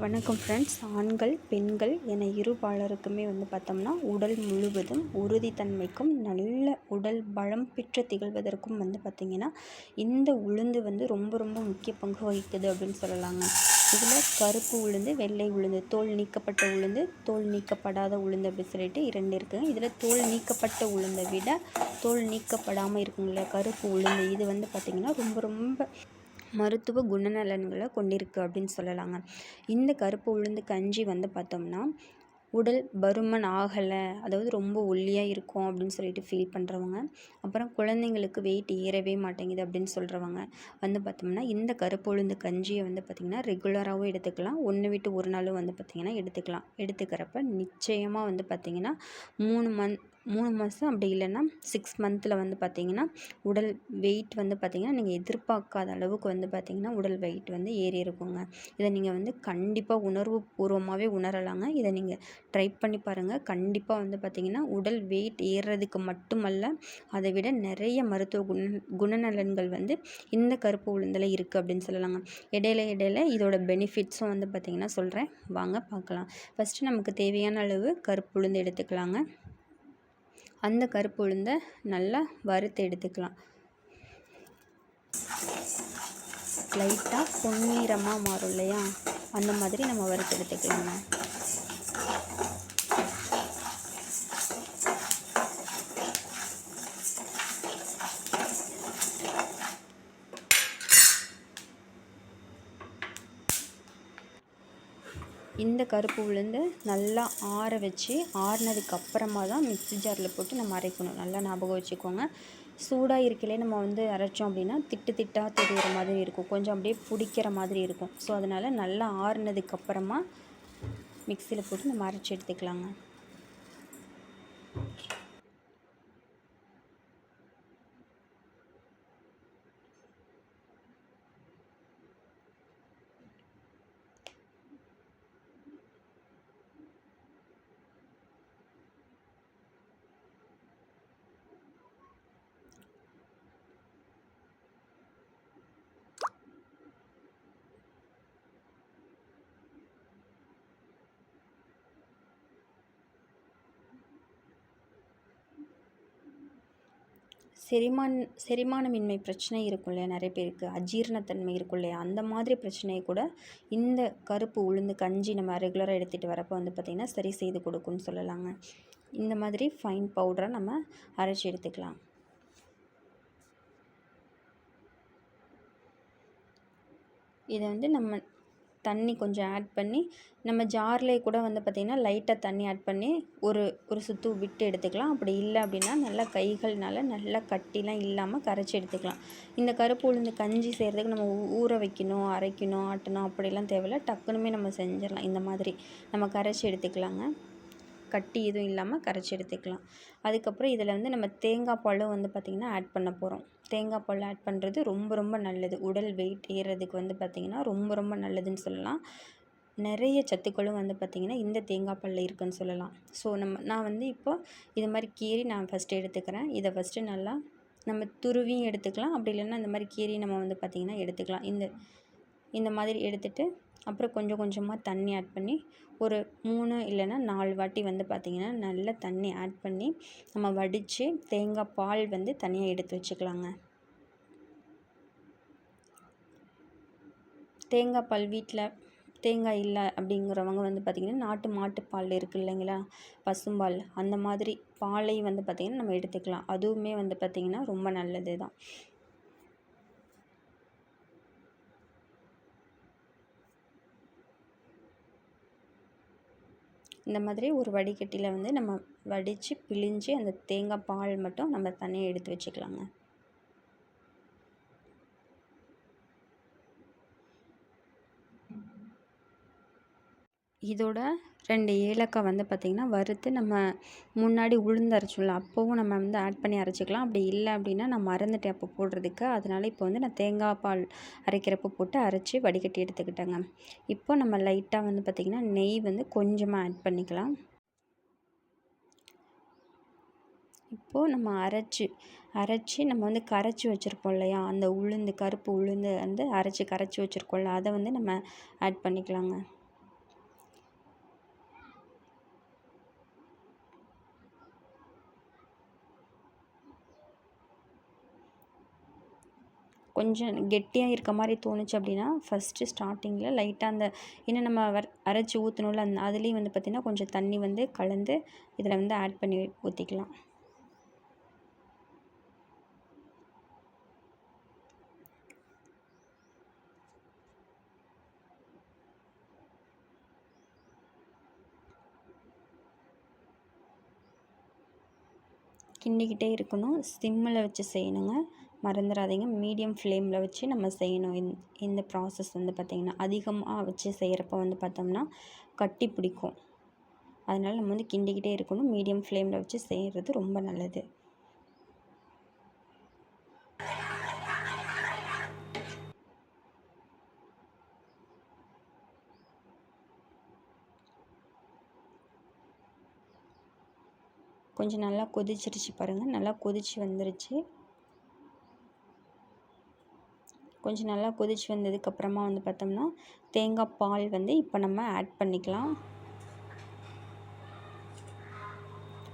வணக்கம் ஃப்ரெண்ட்ஸ் ஆண்கள் பெண்கள் என இரு பாலருக்குமே வந்து பார்த்தோம்னா உடல் முழுவதும் உறுதித்தன்மைக்கும் நல்ல உடல் பலம் பெற்று திகழ்வதற்கும் வந்து பார்த்திங்கன்னா இந்த உளுந்து வந்து ரொம்ப ரொம்ப முக்கிய பங்கு வகிக்குது அப்படின்னு சொல்லலாங்க. இதில் கருப்பு உளுந்து வெள்ளை உளுந்து தோல் நீக்கப்பட்ட உளுந்து தோல் நீக்கப்படாத உளுந்து அப்படின்னு சொல்லிட்டு இரண்டு இருக்குங்க. இதில் தோல் நீக்கப்பட்ட உளுந்தை விட தோல் நீக்கப்படாமல் இருக்குங்கள கருப்பு உளுந்து இது வந்து பார்த்திங்கன்னா ரொம்ப ரொம்ப மருத்துவ குணநலன்களை கொண்டிருக்கு அப்படின்னு சொல்லலாங்க. இந்த கருப்பு உளுந்து கஞ்சி வந்து பார்த்தோம்னா உடல் பருமன் ஆகலை அதாவது ரொம்ப ஒல்லியாக இருக்கும் அப்படின்னு சொல்லிட்டு ஃபீல் பண்ணுறவங்க அப்புறம் குழந்தைங்களுக்கு வெயிட் ஏறவே மாட்டேங்குது அப்படின்னு சொல்கிறவங்க வந்து பார்த்தோம்னா இந்த கருப்பு உளுந்து கஞ்சியை வந்து பார்த்திங்கன்னா ரெகுலராகவும் எடுத்துக்கலாம். ஒன்று விட்டு ஒரு நாளும் வந்து பார்த்திங்கன்னா எடுத்துக்கலாம். எடுத்துக்கிறப்ப நிச்சயமாக வந்து பார்த்திங்கன்னா மூணு மந்த் மூணு மாதம் அப்படி இல்லைன்னா சிக்ஸ் மந்த்தில் வந்து பார்த்திங்கன்னா உடல் வெயிட் வந்து பார்த்திங்கன்னா நீங்கள் எதிர்பார்க்காத அளவுக்கு வந்து பார்த்திங்கன்னா உடல் வெயிட் வந்து ஏறி இருக்குங்க. இதை நீங்கள் வந்து கண்டிப்பாக உணர்வு பூர்வமாகவே உணரலாங்க. இதை நீங்கள் ட்ரை பண்ணி பாருங்கள் கண்டிப்பாக வந்து பார்த்திங்கன்னா உடல் வெயிட் ஏறுறதுக்கு மட்டுமல்ல அதை விட நிறைய மருத்துவ குண குணநலன்கள் வந்து இந்த கருப்பு உளுந்தில் இருக்குது அப்படின்னு சொல்லலாங்க. இடையில இடையில இதோட பெனிஃபிட்ஸும் வந்து பார்த்திங்கன்னா சொல்கிறேன் வாங்க பார்க்கலாம். ஃபஸ்ட்டு நமக்கு தேவையான அளவு கருப்பு உளுந்து எடுத்துக்கலாங்க. அந்த கருப்பு உளுந்தை நல்லா வறுத்து எடுத்துக்கலாம். லைட்டாக பொன்னிறமாக மாறும் இல்லையா? அந்த மாதிரி நம்ம வறுத்து எடுத்துக்கலாங்க. இந்த கருப்பு உளுந்து நல்லா ஆற வச்சு ஆறினதுக்கு அப்புறமா தான் மிக்ஸி ஜாரில் போட்டு நம்ம அரைக்கணும். நல்லா ஞாபகம் வச்சுக்கோங்க. சூடாக இருக்கலே நம்ம வந்து அரைச்சோம் அப்படின்னா திட்டு திட்டாக தெரிகிற மாதிரி இருக்கும். கொஞ்சம் அப்படியே பிடிக்கிற மாதிரி இருக்கும். ஸோ அதனால் நல்லா ஆறுனதுக்கப்புறமா மிக்சியில் போட்டு நம்ம அரைச்சி எடுத்துக்கலாங்க. செரிமான் செரிமானமின்மை பிரச்சனை இருக்கும் இல்லையா? நிறைய பேருக்கு. அஜீரணத்தன்மை இருக்கும் இல்லையா? அந்த மாதிரி பிரச்சனையை கூட இந்த கருப்பு உளுந்து கஞ்சி நம்ம ரெகுலராக எடுத்துகிட்டு வரப்போ வந்து பார்த்திங்கன்னா சரி செய்து கொடுக்கும்னு சொல்லலாங்க. இந்த மாதிரி ஃபைன் பவுடரை நம்ம அரைச்சி எடுத்துக்கலாம். இதை வந்து நம்ம தண்ணி கொஞ்சம் ஆட் பண்ணி நம்ம ஜார்லேயே கூட வந்து பார்த்திங்கன்னா லைட்டாக தண்ணி ஆட் பண்ணி ஒரு ஒரு சுற்று விட்டு எடுத்துக்கலாம். அப்படி இல்லை அப்படின்னா நல்லா கைகள்னால நல்லா கட்டிலாம் இல்லாமல் கரைச்சி எடுத்துக்கலாம். இந்த கருப்பு உளுந்து கஞ்சி செய்கிறதுக்கு நம்ம ஊற வைக்கணும் அரைக்கணும் ஆட்டணும் அப்படிலாம் தேவையில்ல. டக்குனுமே நம்ம செஞ்சிடலாம். இந்த மாதிரி நம்ம கரைச்சி எடுத்துக்கலாங்க. கட்டி எதுவும் இல்லாமல் கரைச்சி எடுத்துக்கலாம். அதுக்கப்புறம் இதில் வந்து நம்ம தேங்காய் பாலும் வந்து பார்த்திங்கன்னா ஆட் பண்ண போகிறோம் தேங்காய் பால் ஆட் பண்ணுறது ரொம்ப ரொம்ப நல்லது. உடல் வெயிட் ஏறுறதுக்கு வந்து பார்த்திங்கன்னா ரொம்ப ரொம்ப நல்லதுன்னு சொல்லலாம். நிறைய சத்துக்களும் வந்து பார்த்திங்கன்னா இந்த தேங்காய் பாலில் இருக்குதுன்னு சொல்லலாம். ஸோ நம்ம நான் வந்து இப்போ இது மாதிரி கீரி நான் ஃபஸ்ட்டு எடுத்துக்கிறேன். இதை ஃபஸ்ட்டு நல்லா நம்ம துருவியும் எடுத்துக்கலாம். அப்படி இல்லைன்னா இந்த மாதிரி கீரி நம்ம வந்து பார்த்திங்கன்னா எடுத்துக்கலாம். இந்த இந்த மாதிரி எடுத்துகிட்டு அப்புறம் கொஞ்சம் கொஞ்சமாக தண்ணி ஆட் பண்ணி ஒரு மூணு இல்லைன்னா நாலு வாட்டி வந்து பார்த்திங்கன்னா நல்ல தண்ணி ஆட் பண்ணி நம்ம வடித்து தேங்காய் பால் வந்து தனியாக எடுத்து வச்சுக்கலாங்க. தேங்காய் பால் வீட்டில் தேங்காய் இல்லை அப்படிங்கிறவங்க வந்து பார்த்திங்கன்னா நாட்டு மாட்டுப்பால் இருக்குது இல்லைங்களா? பசும்பால் அந்த மாதிரி பாலை வந்து பார்த்திங்கன்னா நம்ம எடுத்துக்கலாம். அதுவுமே வந்து பார்த்திங்கன்னா ரொம்ப நல்லது தான் இந்த மாதிரி ஒரு வடிகட்டியில் வந்து நம்ம வடித்து பிழிஞ்சு அந்த தேங்காய் பால் மட்டும் நம்ம தனியாக எடுத்து வச்சுக்கலாங்க. இதோட ரெண்டு ஏலக்காய் வந்து பார்த்திங்கன்னா வறுத்து நம்ம முன்னாடி உளுந்து அரைச்சோம்ல அப்போவும் நம்ம வந்து ஆட் பண்ணி அரைச்சிக்கலாம். அப்படி இல்லை அப்படின்னா நான் மறந்துட்டேன் அப்போ போடுறதுக்கு. அதனால் இப்போ வந்து நான் தேங்காய் பால் அரைக்கிறப்போ போட்டு அரைச்சி வடிகட்டி எடுத்துக்கிட்டேங்க. இப்போ நம்ம லைட்டாக வந்து பார்த்திங்கன்னா நெய் வந்து கொஞ்சமாக ஆட் பண்ணிக்கலாம். இப்போது நம்ம அரைச்சி அரைச்சி நம்ம வந்து கரைச்சி வச்சுருப்போம் இல்லையா? அந்த உளுந்து கருப்பு உளுந்து வந்து அரைச்சி கரைச்சி வச்சுருக்கோம்ல அதை வந்து நம்ம ஆட் பண்ணிக்கலாங்க. கொஞ்சம் கெட்டியாக இருக்க மாதிரி தோணுச்சு அப்படின்னா ஃபஸ்ட்டு ஸ்டார்டிங்கில் லைட்டாக அந்த இன்னும் நம்ம வர அரைச்சி ஊற்றணும்ல அந்த அதுலேயும் வந்து பார்த்திங்கன்னா கொஞ்சம் தண்ணி வந்து கலந்து இதில் வந்து ஆட் பண்ணி ஊற்றிக்கலாம் கிண்டிக்கிட்டே இருக்கணும். சிம்மில் வச்சு செய்யணுங்க. மறந்துடாதீங்க மீடியம் ஃப்ளேமில் வச்சு நம்ம செய்யணும். இந் இந்த ப்ராசஸ் வந்து பார்த்திங்கன்னா அதிகமாக வச்சு செய்கிறப்ப வந்து பார்த்தோம்னா கட்டி பிடிக்கும். அதனால் நம்ம வந்து கிண்டிக்கிட்டே இருக்கணும். மீடியம் ஃப்ளேமில் வச்சு செய்கிறது ரொம்ப நல்லது. கொஞ்சம் நல்லா கொதிச்சிருச்சு பாருங்கள் நல்லா கொதிச்சு வந்துருச்சு. கொஞ்சம் நல்லா கொதிச்சு வந்ததுக்கப்புறமா வந்து பார்த்தோம்னா தேங்காய் பால் வந்து இப்போ நம்ம ஆட் பண்ணிக்கலாம்.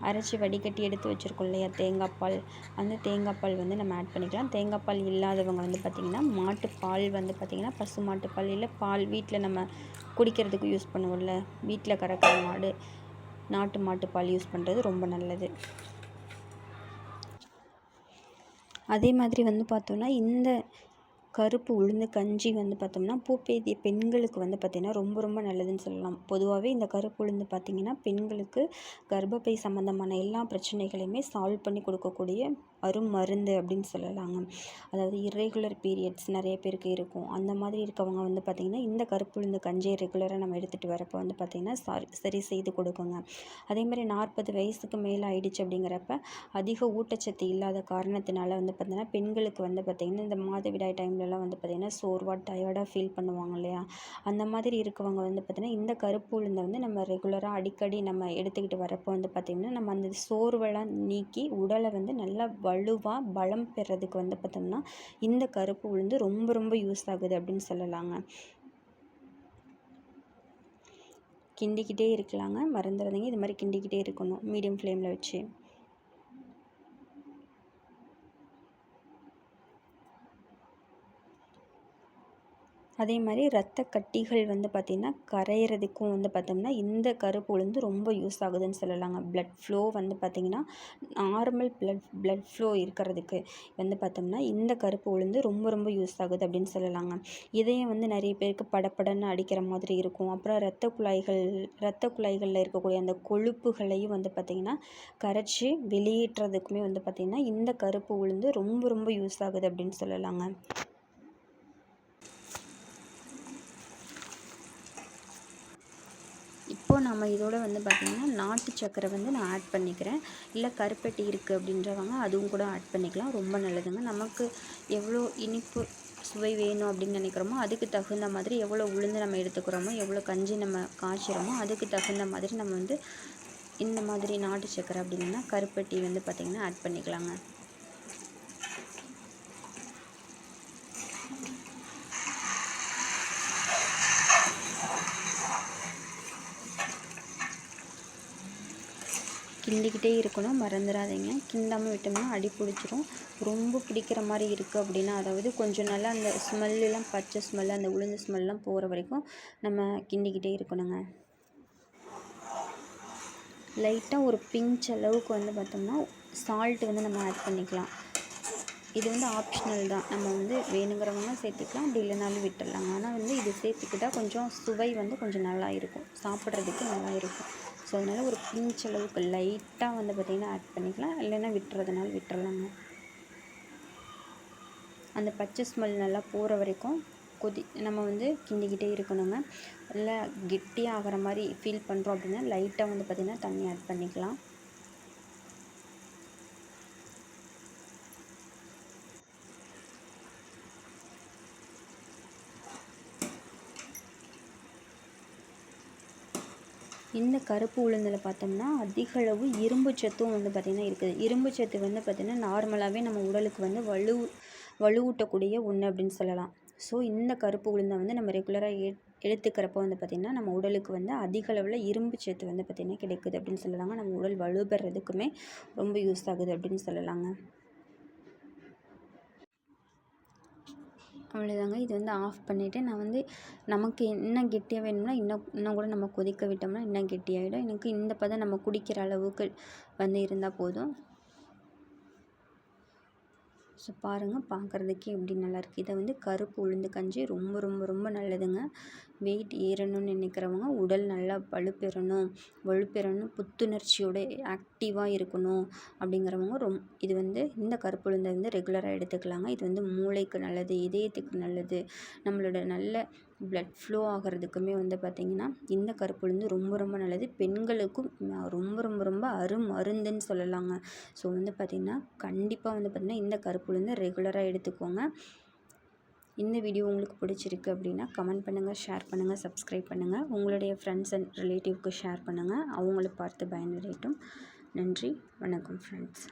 அரைச்சி வடிகட்டி எடுத்து வச்சுருக்கோம் இல்லையா தேங்காய் பால். அந்த தேங்காய் பால் வந்து நம்ம ஆட் பண்ணிக்கலாம். தேங்காய் பால் இல்லாதவங்க வந்து பார்த்திங்கன்னா மாட்டுப்பால் வந்து பார்த்திங்கன்னா பசு மாட்டுப்பால் இல்லை பால் வீட்டில் நம்ம குடிக்கிறதுக்கு யூஸ் பண்ணுவோம்ல. வீட்டில் கறக்கிற மாடு நாட்டு மாட்டுப்பால் யூஸ் பண்ணுறது ரொம்ப நல்லது. அதே மாதிரி வந்து பார்த்தோன்னா இந்த கருப்பு உளுந்து கஞ்சி வந்து பார்த்தோம்னா பூப்பேதிய பெண்களுக்கு வந்து பார்த்திங்கன்னா ரொம்ப ரொம்ப நல்லதுன்னு சொல்லலாம். பொதுவாகவே இந்த கருப்பு உளுந்து பார்த்திங்கன்னா பெண்களுக்கு கர்ப்பப்பை சம்மந்தமான எல்லா பிரச்சனைகளையுமே சால்வ் பண்ணி கொடுக்கக்கூடிய அரும் மருந்து அப்படின்னு சொல்லலாங்க. அதாவது இர்ரெகுலர் பீரியட்ஸ் நிறைய பேருக்கு இருக்கும். அந்த மாதிரி இருக்கவங்க வந்து பார்த்திங்கன்னா இந்த கருப்பு உளுந்து கஞ்சியை ரெகுலராக நம்ம எடுத்துகிட்டு வரப்போ வந்து பார்த்திங்கன்னா சாரி சரி செய்து கொடுக்குங்க. அதே மாதிரி நாற்பது வயசுக்கு மேலே ஆயிடுச்சு அப்படிங்கிறப்ப அதிக ஊட்டச்சத்து இல்லாத காரணத்தினால வந்து பார்த்திங்கன்னா பெண்களுக்கு வந்து பார்த்திங்கன்னா இந்த மாதவிடாய் டைம்லலாம் வந்து பார்த்திங்கன்னா சோர்வாக டயர்டாக ஃபீல் பண்ணுவாங்க இல்லையா? அந்த மாதிரி இருக்கவங்க வந்து பார்த்திங்கன்னா இந்த கருப்பு உளுந்தை வந்து நம்ம ரெகுலராக அடிக்கடி நம்ம எடுத்துக்கிட்டு வரப்போ வந்து பார்த்திங்கன்னா நம்ம அந்த சோர்வெல்லாம் நீக்கி உடலை வந்து நல்லா வலுவாக பலம் பெறதுக்கு வந்து பார்த்தோம்னா இந்த கருப்பு உளுந்து ரொம்ப ரொம்ப யூஸ் ஆகுது அப்படின்னு சொல்லலாங்க. கிண்டிக்கிட்டே இருக்கலாங்க. மறந்துடாதீங்க. இது மாதிரி கிண்டிக்கிட்டே இருக்கணும். மீடியம் ஃப்ளேமில் வச்சு. அதே மாதிரி ரத்த கட்டிகள் வந்து பார்த்திங்கன்னா கரையிறதுக்கும் வந்து பார்த்தோம்னா இந்த கருப்பு உளுந்து ரொம்ப யூஸ் ஆகுதுன்னு சொல்லலாங்க. ப்ளட் ஃப்ளோ வந்து பார்த்திங்கன்னா நார்மல் ப்ளட் ப்ளட் ஃப்ளோ இருக்கிறதுக்கு வந்து பார்த்தோம்னா இந்த கருப்பு உளுந்து ரொம்ப ரொம்ப யூஸ் ஆகுது அப்படின்னு சொல்லலாங்க. இதயம் வந்து நிறைய பேருக்கு படப்படன்னு அடிக்கிற மாதிரி இருக்கும். அப்புறம் ரத்த குழாய்கள் ரத்த குழாய்களில் இருக்கக்கூடிய அந்த கொழுப்புகளையும் வந்து பார்த்திங்கன்னா கரைச்சி வெளியேற்றுறதுக்குமே வந்து பார்த்திங்கன்னா இந்த கருப்பு உளுந்து ரொம்ப ரொம்ப யூஸ் ஆகுது அப்படின்னு சொல்லலாங்க. இப்போது நம்ம இதோட வந்து பார்த்திங்கன்னா நாட்டு சக்கரை வந்து நான் ஆட் பண்ணிக்கிறேன். இல்லை கருப்பட்டி இருக்குது அப்படின்றவங்க அதுவும் கூட ஆட் பண்ணிக்கலாம். ரொம்ப நல்லதுங்க. நமக்கு எவ்வளோ இனிப்பு சுவை வேணும் அப்படின்னு நினைக்கிறோமோ அதுக்கு தகுந்த மாதிரி எவ்வளோ உளுந்து நம்ம எடுத்துக்கிறோமோ எவ்வளோ கஞ்சி நம்ம காய்ச்சிறோமோ அதுக்கு தகுந்த மாதிரி நம்ம வந்து இந்த மாதிரி நாட்டு சக்கரை அப்படின்னா கருப்பட்டி வந்து பார்த்திங்கன்னா ஆட் பண்ணிக்கலாங்க. கிண்டிக்கிட்டே இருக்கணும். மறந்துடாதீங்க கிண்டாமல் விட்டோம்னா அடி பிடிச்சிரும். ரொம்ப பிடிக்கிற மாதிரி இருக்குது அப்படின்னா அதாவது கொஞ்சம் நல்லா அந்த ஸ்மெல்லாம் பச்சை ஸ்மெல் அந்த உளுந்து ஸ்மெல்லாம் போகிற வரைக்கும் நம்ம கிண்டிக்கிட்டே இருக்கணுங்க. லைட்டாக ஒரு பிஞ்ச் அளவுக்கு வந்து பார்த்தோம்னா சால்ட்டு வந்து நம்ம ஆட் பண்ணிக்கலாம். இது வந்து ஆப்ஷனல் தான். நம்ம வந்து வேணுங்கிறவங்க சேர்த்துக்கலாம். அப்படி இல்லைனாலும் விட்டுடலாங்க ஆனால் வந்து இது சேர்த்துக்கிட்டால் கொஞ்சம் சுவை வந்து கொஞ்சம் நல்லா இருக்கும். சாப்பிட்றதுக்கு நல்லா இருக்கும். ஸோ அதனால் ஒரு பிஞ்ச் அளவுக்கு லைட்டாக வந்து பார்த்திங்கன்னா ஆட் பண்ணிக்கலாம். இல்லைன்னா விட்டுறதுனால விட்டுறலாங்க அந்த பச்சை ஸ்மெல் நல்லா போகிற வரைக்கும் கொதி நம்ம வந்து கிண்டிக்கிட்டே இருக்கணுங்க. இல்லை கெட்டியாக ஆகிற மாதிரி ஃபீல் பண்ணுறோம் அப்படின்னா லைட்டாக வந்து பார்த்திங்கன்னா தண்ணி ஆட் பண்ணிக்கலாம். இந்த கருப்பு உளுந்தில் பார்த்தோம்னா அதிகளவு இரும்பு சத்தும் வந்து பார்த்திங்கன்னா இருக்குது. இரும்பு சத்து வந்து பார்த்திங்கன்னா நார்மலாகவே நம்ம உடலுக்கு வந்து வலு வலுவூட்டக்கூடிய ஒன்று அப்படின்னு சொல்லலாம். ஸோ இந்த கருப்பு உளுந்தை வந்து நம்ம ரெகுலராக எ எடுத்துக்கிறப்போ வந்து பார்த்திங்கன்னா நம்ம உடலுக்கு வந்து அதிக அளவில் இரும்பு சத்து வந்து பார்த்திங்கன்னா கிடைக்குது அப்படின்னு சொல்லலாங்க. நம்ம உடல் வலுபெறதுக்குமே ரொம்ப யூஸ் ஆகுது அப்படின்னு சொல்லலாங்க. அவ்வளோதாங்க இது வந்து ஆஃப் பண்ணிவிட்டு நான் வந்து நமக்கு என்ன கெட்டியாக வேணும்னா இன்னும் இன்னும் கூட நம்ம கொதிக்க விட்டோம்னா இன்னும் கெட்டியாகிடும் எனக்கு இந்த பதம் நம்ம குடிக்கிற அளவுக்கு வந்து இருந்தால் போதும். ஸோ பாருங்கள் பார்க்குறதுக்கே எப்படி நல்லாயிருக்கு. இதை வந்து கருப்பு உளுந்து கஞ்சி ரொம்ப ரொம்ப ரொம்ப நல்லதுங்க. வெயிட் ஏறணும்னு நினைக்கிறவங்க உடல் நல்லா வலுப்பெறணும். வலுப்பெறணும் புத்துணர்ச்சியோட ஆக்டிவாக இருக்கணும் அப்படிங்கிறவங்க ரொம் இது வந்து இந்த கருப்பு உளுந்தை வந்து ரெகுலராக எடுத்துக்கலாங்க. இது வந்து மூளைக்கு நல்லது இதயத்துக்கு நல்லது நம்மளோட நல்ல பிளட் ஃப்ளோ ஆகிறதுக்குமே வந்து பார்த்திங்கன்னா இந்த கருப்பு உளுந்து ரொம்ப ரொம்ப நல்லது. பெண்களுக்கும் ரொம்ப ரொம்ப ரொம்ப அருமருந்துன்னு சொல்லலாங்க. ஸோ வந்து பார்த்திங்கன்னா கண்டிப்பாக வந்து பார்த்திங்கன்னா இந்த கருப்பு உளுந்து ரெகுலராக எடுத்துக்கோங்க. இந்த வீடியோ உங்களுக்கு பிடிச்சிருக்கு அப்படின்னா கமெண்ட் பண்ணுங்கள் ஷேர் பண்ணுங்கள் சப்ஸ்கிரைப் பண்ணுங்கள் உங்களுடைய ஃப்ரெண்ட்ஸ் அண்ட் ரிலேட்டிவ்க்கு ஷேர் பண்ணுங்கள் அவங்களை பார்த்து பயனடையட்டும். நன்றி வணக்கம் ஃப்ரெண்ட்ஸ்